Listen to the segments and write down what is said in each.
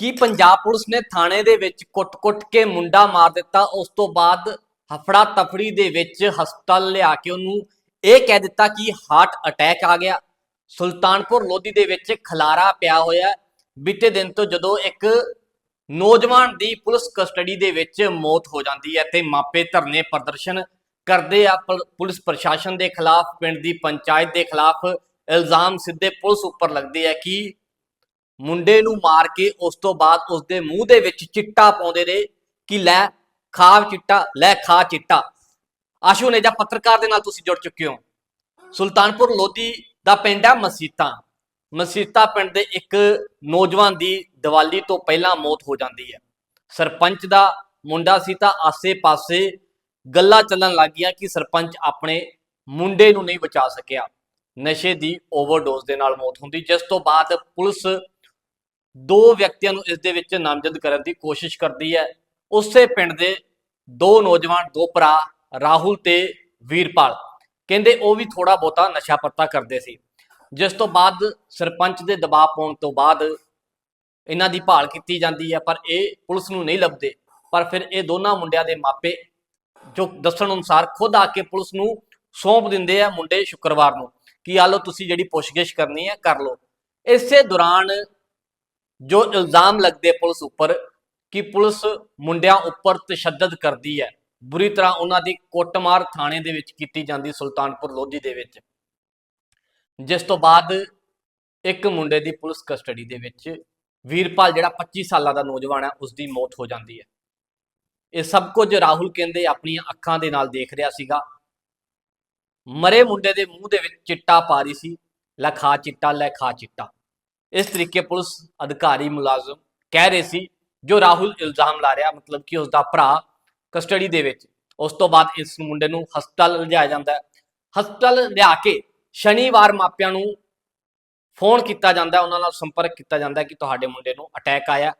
ਕਿ ਪੰਜਾਬ ਪੁਲਿਸ ਨੇ ਥਾਣੇ ਦੇ ਵਿੱਚ ਕੁੱਟ-ਕੁੱਟ ਕੇ ਮੁੰਡਾ ਮਾਰ ਦਿੱਤਾ? ਉਸ ਤੋਂ ਬਾਅਦ ਹਫੜਾ ਤਫੜੀ ਦੇ ਵਿੱਚ ਹਸਪਤਾਲ ਲਿਆ ਕੇ ਉਹਨੂੰ ਇਹ ਕਹਿ ਦਿੱਤਾ ਕਿ ਹਾਰਟ ਅਟੈਕ ਆ ਗਿਆ। ਸੁਲਤਾਨਪੁਰ ਲੋਧੀ ਦੇ ਵਿੱਚ ਖਲਾਰਾ ਪਿਆ ਹੋਇਆ ਬੀਤੇ ਦਿਨ ਤੋਂ ਜਦੋਂ ਇੱਕ ਨੌਜਵਾਨ ਦੀ ਪੁਲਿਸ ਕਸਟਡੀ ਦੇ ਵਿੱਚ ਮੌਤ ਹੋ ਜਾਂਦੀ ਹੈ ਤੇ ਮਾਪੇ ਧਰਨੇ ਪ੍ਰਦਰਸ਼ਨ ਕਰਦੇ ਆ। ਪੁਲਿਸ ਪ੍ਰਸ਼ਾਸਨ ਦੇ ਖਿਲਾਫ, ਪਿੰਡ ਦੀ ਪੰਚਾਇਤ ਦੇ ਖਿਲਾਫ ਇਲਜ਼ਾਮ ਸਿੱਧੇ ਪੁਲਿਸ ਉੱਪਰ ਲੱਗਦੇ ਆ ਕਿ ਮੁੰਡੇ ਨੂੰ ਮਾਰ ਕੇ ਉਸ ਤੋਂ ਬਾਅਦ ਉਸ ਦੇ ਮੂੰਹ ਦੇ ਵਿੱਚ ਚਿੱਟਾ ਪਾਉਂਦੇ ਨੇ ਕਿ ਲੈ ਖਾ ਚਿੱਟਾ, ਲੈ ਖਾ ਚਿੱਟਾ। ਆਸ਼ੂ ਨੇਜਾ ਪੱਤਰਕਾਰ ਦੇ ਨਾਲ ਤੁਸੀਂ ਜੁੜ ਚੁੱਕੇ ਹੋ। ਸੁਲਤਾਨਪੁਰ ਲੋਧੀ ਦਾ ਪਿੰਡ ਹੈ ਮਸੀਤਾ। ਮਸੀਤਾ ਪਿੰਡ ਦੇ ਇੱਕ ਨੌਜਵਾਨ ਦੀ ਦੀਵਾਲੀ ਤੋਂ ਪਹਿਲਾਂ ਮੌਤ ਹੋ ਜਾਂਦੀ ਹੈ। ਸਰਪੰਚ ਦਾ ਮੁੰਡਾ ਸੀ ਤਾਂ ਆਸੇ-ਪਾਸੇ ਗੱਲਾਂ ਚੱਲਣ ਲੱਗ ਗਈਆਂ ਕਿ ਸਰਪੰਚ ਆਪਣੇ ਮੁੰਡੇ ਨੂੰ ਨਹੀਂ ਬਚਾ ਸਕਿਆ। ਨਸ਼ੇ ਦੀ ਓਵਰਡੋਜ਼ ਦੇ ਨਾਲ ਮੌਤ ਹੁੰਦੀ। ਜਿਸ ਤੋਂ ਬਾਅਦ ਪੁਲਿਸ ਦੋ ਵਿਅਕਤੀਆਂ ਨੂੰ ਇਸ ਦੇ ਵਿੱਚ ਨਾਮਜ਼ਦ ਕਰਨ ਦੀ ਕੋਸ਼ਿਸ਼ ਕਰਦੀ ਹੈ। ਉਸੇ ਪਿੰਡ ਦੇ ਦੋ ਨੌਜਵਾਨ, ਦੋ ਭਰਾ, ਰਾਹੁਲ ਤੇ ਵੀਰਪਾਲ। ਕਹਿੰਦੇ ਉਹ ਵੀ ਥੋੜਾ ਬਹੁਤਾ ਨਸ਼ਾ ਪੱਤਾ ਕਰਦੇ ਸੀ। ਜਿਸ ਤੋਂ ਬਾਅਦ ਸਰਪੰਚ ਦੇ ਦਬਾਅ ਪਾਉਣ ਤੋਂ ਬਾਅਦ ਇਹਨਾਂ ਦੀ ਭਾਲ ਕੀਤੀ ਜਾਂਦੀ ਹੈ, ਪਰ ਇਹ ਪੁਲਿਸ ਨੂੰ ਨਹੀਂ ਲੱਭਦੇ। ਪਰ ਫਿਰ ਇਹ ਦੋਨਾਂ ਮੁੰਡਿਆਂ ਦੇ ਮਾਪੇ, ਜੋ ਦੱਸਣ ਅਨੁਸਾਰ ਖੁਦ ਆ ਕੇ ਪੁਲਿਸ ਨੂੰ ਸੌਂਪ ਦਿੰਦੇ ਆ ਮੁੰਡੇ ਸ਼ੁੱਕਰਵਾਰ ਨੂੰ, ਕਿ ਆ ਲਓ, ਤੁਸੀਂ ਜਿਹੜੀ ਪੁੱਛਗਿੱਛ ਕਰਨੀ ਹੈ, ਕਰ ਲਓ। ਇਸੇ ਦੌਰਾਨ ਜੋ ਇਲਜ਼ਾਮ ਲੱਗਦੇ ਪੁਲਿਸ ਉੱਪਰ ਕਿ ਪੁਲਿਸ ਮੁੰਡਿਆਂ ਉੱਪਰ ਤਸ਼ੱਦਦ ਕਰਦੀ ਹੈ। ਬੁਰੀ ਤਰ੍ਹਾਂ ਉਹਨਾਂ ਦੀ ਕੁੱਟਮਾਰ ਥਾਣੇ ਦੇ ਵਿੱਚ ਕੀਤੀ ਜਾਂਦੀ ਸੁਲਤਾਨਪੁਰ ਲੋਧੀ ਦੇ ਵਿੱਚ। ਜਿਸ ਤੋਂ ਬਾਅਦ ਇੱਕ ਮੁੰਡੇ ਦੀ ਪੁਲਿਸ ਕਸਟਡੀ ਦੇ ਵਿੱਚ ਵੀਰਪਾਲ ਜਿਹੜਾ 25 ਸਾਲਾਂ ਦਾ ਨੌਜਵਾਨ ਹੈ ਉਸ ਦੀ ਮੌਤ ਹੋ ਜਾਂਦੀ ਹੈ। ਇਹ ਸਭ ਕੁਝ ਰਾਹੁਲ ਕਹਿੰਦੇ ਆਪਣੀਆਂ ਅੱਖਾਂ ਦੇ ਨਾਲ ਦੇਖ ਰਿਹਾ ਸੀਗਾ। ਮਰੇ ਮੁੰਡੇ ਦੇ ਮੂੰਹ ਦੇ ਵਿੱਚ ਚਿੱਟਾ ਪਾ ਰਹੀ ਸੀ, ਲੈ ਚਿੱਟਾ, ਲੈ ਖਾ ਚਿੱਟਾ। ਇਸ ਤਰੀਕੇ ਪੁਲਿਸ ਅਧਿਕਾਰੀ ਮੁਲਾਜ਼ਮ ਕਹਿ ਰਹੇ ਸੀ, ਜੋ ਰਾਹੁਲ ਇਲਜ਼ਾਮ ਲਾ ਰਿਹਾ, ਮਤਲਬ ਕਿ ਉਸ ਦਾ ਭਰਾ ਕਸਟਡੀ ਦੇ ਵਿੱਚ। ਉਸ ਤੋਂ ਬਾਅਦ ਇਸ ਮੁੰਡੇ ਨੂੰ ਹਸਪਤਾਲ ਲਿਜਾਇਆ ਜਾਂਦਾ ਹੈ। ਹਸਪਤਾਲ ਲਿਆ ਕੇ ਸ਼ਨੀਵਾਰ ਮਾਪਿਆਂ ਨੂੰ ਫੋਨ ਕੀਤਾ ਜਾਂਦਾ ਉਹਨਾਂ ਨਾਲ ਸੰਪਰਕ ਕੀਤਾ ਜਾਂਦਾ ਕਿ ਤੁਹਾਡੇ ਮੁੰਡੇ ਨੂੰ ਅਟੈਕ ਆਇਆ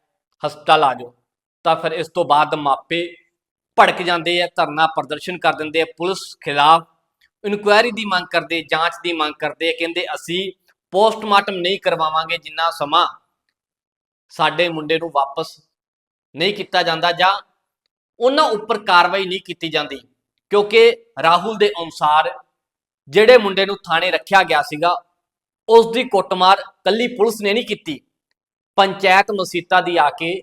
ਹਸਪਤਾਲ ਆ ਜਾਓ। ਤਾਂ ਫਿਰ ਇਸ ਤੋਂ ਬਾਅਦ ਮਾਪੇ ਭੜਕ ਜਾਂਦੇ ਆ, ਧਰਨਾ ਪ੍ਰਦਰਸ਼ਨ ਕਰ ਦਿੰਦੇ ਆ, ਪੁਲਿਸ ਖਿਲਾਫ ਇਨਕੁਆਇਰੀ ਦੀ ਮੰਗ ਕਰਦੇ, ਜਾਂਚ ਦੀ ਮੰਗ ਕਰਦੇ ਆ, ਕਹਿੰਦੇ ਅਸੀਂ ਪੋਸਟਮਾਰਟਮ ਨਹੀਂ ਕਰਵਾਵਾਂਗੇ ਜਿੰਨਾ ਸਮਾਂ ਸਾਡੇ ਮੁੰਡੇ ਨੂੰ ਵਾਪਸ ਨਹੀਂ ਕੀਤਾ ਜਾਂਦਾ ਜਾਂ ਉਹਨਾਂ ਉੱਪਰ ਕਾਰਵਾਈ ਨਹੀਂ ਕੀਤੀ ਜਾਂਦੀ। ਕਿਉਂਕਿ ਰਾਹੁਲ ਦੇ ਅਨੁਸਾਰ ਜਿਹੜੇ ਮੁੰਡੇ ਨੂੰ ਥਾਣੇ ਰੱਖਿਆ ਗਿਆ ਸੀਗਾ, ਉਸ ਦੀ ਕੁੱਟਮਾਰ ਕੱਲੀ ਪੁਲਿਸ ਨੇ ਨਹੀਂ ਕੀਤੀ। ਪੰਚਾਇਤ ਮਸੀਤਾ ਦੀ ਆ ਕੇ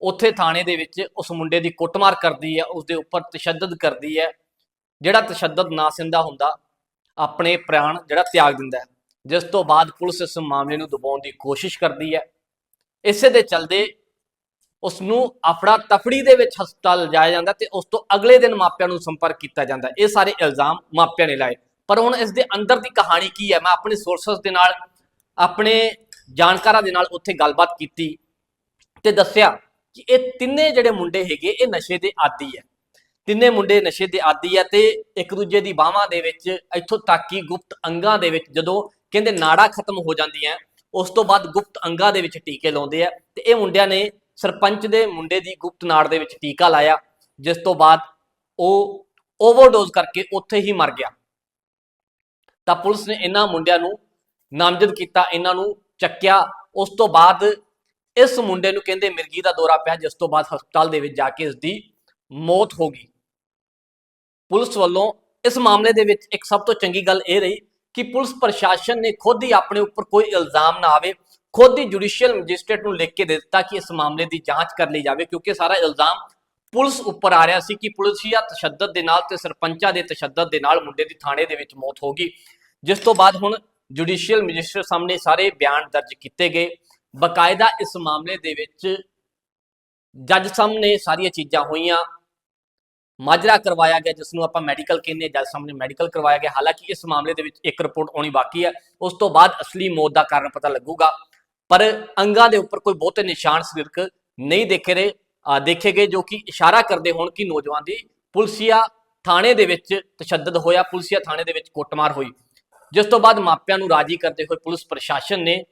ਉੱਥੇ ਥਾਣੇ ਦੇ ਵਿੱਚ ਉਸ ਮੁੰਡੇ ਦੀ ਕੁੱਟਮਾਰ ਕਰਦੀ ਹੈ ਉਸ ਦੇ ਉੱਪਰ ਤਸ਼ੱਦਦ ਕਰਦੀ ਹੈ। ਜਿਹੜਾ ਤਸ਼ੱਦਦ ਨਾ ਸਿੰਦਾ ਹੁੰਦਾ, ਆਪਣੇ ਪ੍ਰਾਣ ਜਿਹੜਾ ਤਿਆਗ ਦਿੰਦਾ ਹੈ। ਜਿਸ ਤੋਂ ਬਾਅਦ ਪੁਲਿਸ ਇਸ ਮਾਮਲੇ ਨੂੰ ਦਬਾਉਣ ਦੀ ਕੋਸ਼ਿਸ਼ ਕਰਦੀ ਹੈ। ਇਸੇ ਦੇ ਚਲਦੇ ਉਸ ਨੂੰ ਅਫੜਾ ਤਫੜੀ ਦੇ ਵਿੱਚ ਹਸਪਤਾਲ ਲਿਜਾਇਆ ਜਾਂਦਾ ਤੇ ਉਸ ਤੋਂ ਅਗਲੇ ਦਿਨ ਮਾਪਿਆਂ ਨੂੰ ਸੰਪਰਕ ਕੀਤਾ ਜਾਂਦਾ। ਇਹ ਸਾਰੇ ਇਲਜ਼ਾਮ ਮਾਪਿਆਂ ਨੇ ਲਾਏ। ਪਰ ਹੁਣ ਇਸ ਦੇ ਅੰਦਰ ਦੀ ਕਹਾਣੀ ਕੀ ਹੈ? ਮੈਂ ਆਪਣੇ ਸੋਰਸਸ ਦੇ ਨਾਲ, ਆਪਣੇ ਜਾਣਕਾਰਾਂ ਦੇ ਨਾਲ ਉੱਥੇ ਗੱਲਬਾਤ ਕੀਤੀ ਤੇ ਦੱਸਿਆ ਕਿ ਇਹ ਤਿੰਨੇ ਜਿਹੜੇ ਮੁੰਡੇ ਹੈਗੇ, ਇਹ ਨਸ਼ੇ ਦੇ ਆਦੀ ਹੈ। ਤਿੰਨੇ ਮੁੰਡੇ ਨਸ਼ੇ ਦੇ ਆਦੀ ਹੈ ਤੇ ਇੱਕ ਦੂਜੇ ਦੀ ਬਾਹਾਂ ਦੇ ਵਿੱਚ, ਇੱਥੋਂ ਤੱਕ ਕਿ ਗੁਪਤ ਅੰਗਾਂ ਦੇ ਵਿੱਚ ਜਦੋਂ ਕਹਿੰਦੇ ਨਾੜਾ ਖਤਮ ਹੋ ਜਾਂਦੀਆਂ, ਉਸ ਤੋਂ ਬਾਅਦ ਗੁਪਤ ਅੰਗਾਂ ਦੇ ਵਿੱਚ ਟੀਕੇ ਲਾਉਂਦੇ ਆ ਤੇ ਇਹ ਮੁੰਡਿਆਂ ਨੇ ਸਰਪੰਚ ਦੇ ਮੁੰਡੇ ਦੀ ਗੁਪਤ ਨਾੜ ਦੇ ਵਿੱਚ ਟੀਕਾ ਲਾਇਆ, ਜਿਸ ਤੋਂ ਬਾਅਦ ਉਹ ਓਵਰਡੋਜ਼ ਕਰਕੇ ਉੱਥੇ ਹੀ ਮਰ ਗਿਆ। ਤਾਂ ਪੁਲਿਸ ਨੇ ਇਹਨਾਂ ਮੁੰਡਿਆਂ ਨੂੰ ਨਾਮਜ਼ਦ ਕੀਤਾ, ਇਹਨਾਂ ਨੂੰ ਚੱਕਿਆ, ਉਸ ਤੋਂ ਬਾਅਦ ਇਸ ਮੁੰਡੇ ਨੂੰ ਕਹਿੰਦੇ ਮਿਰਗੀ ਦਾ ਦੌਰਾ ਪਿਆ, ਜਿਸ ਤੋਂ ਬਾਅਦ ਹਸਪਤਾਲ ਦੇ ਵਿੱਚ ਜਾ ਕੇ ਇਸ ਦੀ ਮੌਤ ਹੋ ਗਈ। ਪੁਲਿਸ ਵੱਲੋਂ ਇਸ ਮਾਮਲੇ ਦੇ ਵਿੱਚ ਇੱਕ ਸਭ ਤੋਂ ਚੰਗੀ ਗੱਲ ਇਹ ਰਹੀ ਕਿ ਪੁਲਿਸ ਪ੍ਰਸ਼ਾਸਨ ਨੇ ਖੁਦ ਹੀ ਆਪਣੇ ਉੱਪਰ ਕੋਈ ਇਲਜ਼ਾਮ ਨਾ ਆਵੇ, ਖੁਦ ਹੀ ਜੁਡੀਸ਼ੀਅਲ ਮੈਜਿਸਟ੍ਰੇਟ ਨੂੰ ਲਿਖ ਕੇ ਦੇ ਦਿੱਤਾ ਕਿ ਇਸ ਮਾਮਲੇ ਦੀ ਜਾਂਚ ਕਰ ਲਈ ਜਾਵੇ, ਕਿਉਂਕਿ ਸਾਰਾ ਇਲਜ਼ਾਮ ਪੁਲਿਸ ਉੱਪਰ ਆ ਰਿਹਾ ਸੀ ਕਿ ਪੁਲਿਸੀਆ ਤਸ਼ੱਦਦ ਦੇ ਨਾਲ ਤੇ ਸਰਪੰਚਾਂ ਦੇ ਤਸ਼ੱਦਦ ਦੇ ਨਾਲ ਮੁੰਡੇ ਦੀ ਥਾਣੇ ਦੇ ਵਿੱਚ ਮੌਤ ਹੋ ਗਈ। ਜਿਸ ਤੋਂ ਬਾਅਦ ਹੁਣ ਜੁਡੀਸ਼ੀਅਲ ਮੈਜਿਸਟ੍ਰੇਟ ਸਾਹਮਣੇ ਸਾਰੇ ਬਿਆਨ ਦਰਜ ਕੀਤੇ ਗਏ। ਬਕਾਇਦਾ ਇਸ ਮਾਮਲੇ ਦੇ ਵਿੱਚ ਜੱਜ ਸਾਹਮਣੇ ਸਾਰੀਆਂ ਚੀਜ਼ਾਂ ਹੋਈਆਂ। ਮਾਜਰਾ ਕਰਵਾਇਆ ਗਿਆ ਜਿਸ ਨੂੰ ਆਪਾਂ ਮੈਡੀਕਲ ਕਹਿੰਦੇ ਹਾਂ, ਜੱਜ ਸਾਹਮਣੇ ਮੈਡੀਕਲ ਕਰਵਾਇਆ ਗਿਆ। ਹਾਲਾਂਕਿ ਇਸ ਮਾਮਲੇ ਦੇ ਵਿੱਚ ਇੱਕ ਰਿਪੋਰਟ ਆਉਣੀ ਬਾਕੀ ਹੈ। ਉਸ ਤੋਂ ਬਾਅਦ ਅਸਲੀ ਮੌਤ ਦਾ ਕਾਰਨ ਪਤਾ ਲੱਗੂਗਾ। ਪਰ ਅੰਗਾਂ ਦੇ ਉੱਪਰ ਕੋਈ ਬਹੁਤੇ ਨਿਸ਼ਾਨ ਸਰੀਰਕ ਨਹੀਂ ਦੇਖੇ ਰਹੇ ਦੇਖੇ ਗਏ ਜੋ ਕਿ ਇਸ਼ਾਰਾ ਕਰਦੇ ਹੋਣ ਕਿ ਨੌਜਵਾਨ ਦੀ ਪੁਲਸੀਆ ਥਾਣੇ ਦੇ ਵਿੱਚ ਤਸ਼ੱਦਦ ਹੋਇਆ ਪੁਲਸੀਆ ਥਾਣੇ ਦੇ ਵਿੱਚ ਕੁੱਟਮਾਰ ਹੋਈ। ਜਿਸ ਤੋਂ ਬਾਅਦ ਮਾਪਿਆਂ ਨੂੰ ਰਾਜੀ ਕਰਦੇ ਹੋਏ ਪੁਲਿਸ ਪ੍ਰਸ਼ਾਸਨ ਨੇ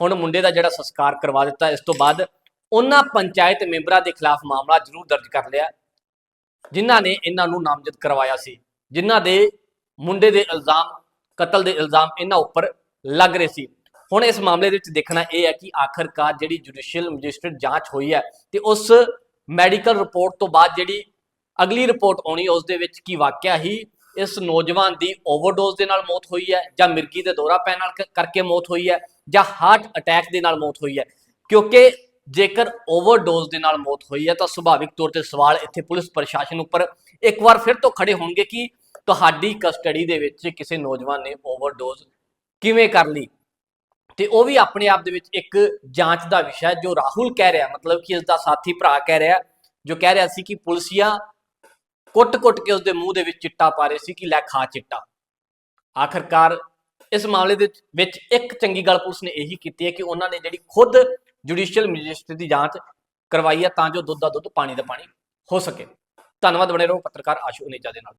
ਹੁਣ ਮੁੰਡੇ ਦਾ ਜਿਹੜਾ ਸੰਸਕਾਰ ਕਰਵਾ ਦਿੱਤਾ। ਇਸ ਤੋਂ ਬਾਅਦ ਉਹਨਾਂ ਪੰਚਾਇਤ ਮੈਂਬਰਾਂ ਦੇ ਖਿਲਾਫ ਮਾਮਲਾ ਜ਼ਰੂਰ ਦਰਜ ਕਰ ਲਿਆ। ਜਿਨ੍ਹਾਂ ਨੇ ਇਹਨਾਂ ਨੂੰ ਨਾਮਜ਼ਦ ਕਰਵਾਇਆ ਸੀ, ਜਿਨ੍ਹਾਂ ਦੇ ਮੁੰਡੇ ਦੇ ਇਲਜ਼ਾਮ, ਕਤਲ ਦੇ ਇਲਜ਼ਾਮ ਇਹਨਾਂ ਉੱਪਰ ਲੱਗ ਰਹੇ ਸੀ। ਹੁਣ ਇਸ ਮਾਮਲੇ ਦੇ ਵਿੱਚ ਦੇਖਣਾ ਇਹ ਹੈ ਕਿ ਆਖਰਕਾਰ ਜਿਹੜੀ ਜੁਡੀਸ਼ੀਅਲ ਮੈਜਿਸਟ੍ਰੇਟ ਜਾਂਚ ਹੋਈ ਹੈ ਤੇ ਉਸ ਮੈਡੀਕਲ ਰਿਪੋਰਟ ਤੋਂ ਬਾਅਦ ਜਿਹੜੀ ਅਗਲੀ ਰਿਪੋਰਟ ਆਉਣੀ, ਉਸ ਦੇ ਵਿੱਚ ਕੀ ਵਾਕਿਆ ਹੀ ਇਸ ਨੌਜਵਾਨ ਦੀ ਓਵਰਡੋਜ਼ ਦੇ ਨਾਲ ਮੌਤ ਹੋਈ ਹੈ ਜਾਂ ਮਿਰਗੀ ਦੇ ਦੌਰਾ ਪੈਣ ਨਾਲ ਕਰਕੇ ਮੌਤ ਹੋਈ ਹੈ ਜਾਂ ਹਾਰਟ ਅਟੈਕ ਦੇ ਨਾਲ ਮੌਤ ਹੋਈ ਹੈ। ਕਿਉਂਕਿ ਜੇਕਰ ਓਵਰਡੋਜ਼ ਦੇ ਨਾਲ ਮੌਤ ਹੋਈ ਹੈ, ਤਾਂ ਸੁਭਾਵਿਕ ਤੌਰ ਤੇ ਸਵਾਲ ਇੱਥੇ ਪੁਲਿਸ ਪ੍ਰਸ਼ਾਸਨ ਉੱਪਰ ਇੱਕ ਵਾਰ ਫਿਰ ਤੋਂ ਖੜੇ ਹੋਣਗੇ ਕਿ ਤੁਹਾਡੀ ਕਸਟਡੀ ਦੇ ਵਿੱਚ ਕਿਸੇ ਨੌਜਵਾਨ ਨੇ ਓਵਰਡੋਜ਼ ਕਿਵੇਂ ਕਰ ਲਈ। ਤੇ ਉਹ ਵੀ ਆਪਣੇ ਆਪ ਦੇ ਵਿੱਚ ਇੱਕ ਜਾਂਚ ਦਾ ਵਿਸ਼ਾ ਹੈ, ਜੋ ਰਾਹੁਲ ਕਹਿ ਰਿਹਾ, ਮਤਲਬ ਕਿ ਇਸ ਦਾ ਸਾਥੀ ਭਰਾ ਕਹਿ ਰਿਹਾ, ਜੋ ਕਹਿ ਰਿਹਾ ਸੀ ਕਿ ਪੁਲਸੀਆ ਕੁੱਟ-ਕੁੱਟ ਕੇ ਉਸਦੇ ਮੂੰਹ ਦੇ ਵਿੱਚ ਚਿੱਟਾ ਪਾ ਰਹੇ ਸੀ ਕਿ ਲੈ ਖਾ ਚਿੱਟਾ। ਆਖਰਕਾਰ ਇਸ ਮਾਮਲੇ ਦੇ ਵਿੱਚ ਇੱਕ ਚੰਗੀ ਗੱਲ ਪੁਲਿਸ ਨੇ ਇਹੀ ਕੀਤੀ ਹੈ ਕਿ ਉਹਨਾਂ ਨੇ ਜਿਹੜੀ ਖੁਦ ਜੁਡੀਸ਼ੀਅਲ ਮੈਜਿਸਟ੍ਰੇਟ ਦੀ ਜਾਂਚ ਕਰਵਾਈ ਹੈ ਤਾਂ ਜੋ ਦੁੱਧ ਦਾ ਦੁੱਧ ਪਾਣੀ ਦਾ ਪਾਣੀ ਹੋ ਸਕੇ। ਧੰਨਵਾਦ ਬਣੇ ਰਹੋ ਪੱਤਰਕਾਰ ਆਸ਼ੂ ਅਨੇਜਾ ਦੇ ਨਾਲ।